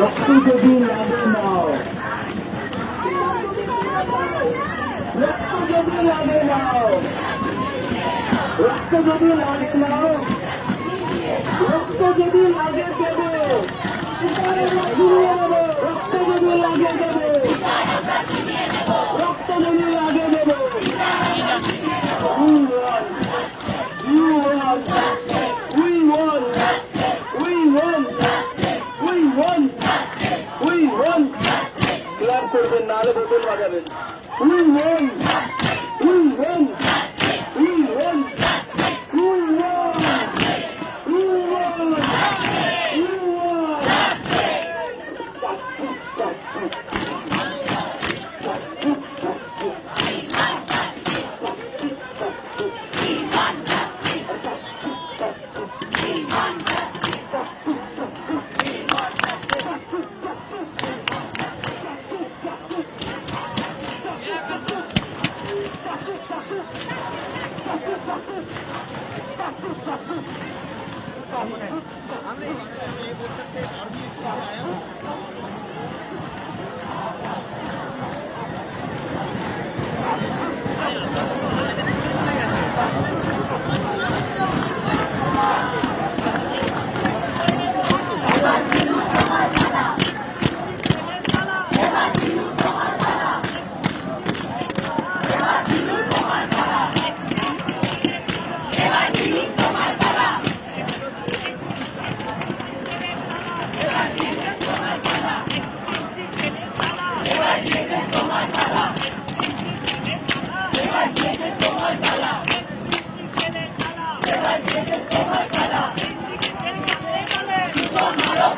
রক্ত যদি লাগে নাও রক্ত যদি লাগে নাও রক্ত যদি লাগে নাও রক্ত যদি লাগে দেবো রক্ত যদি লাগে দেবো রক্ত যদি লাগে দেবো ক্লাব করবেন নাহলে বোতল বাজাবেন উই ওয়েন উই won. हमने ये बोल सकते हैं और भी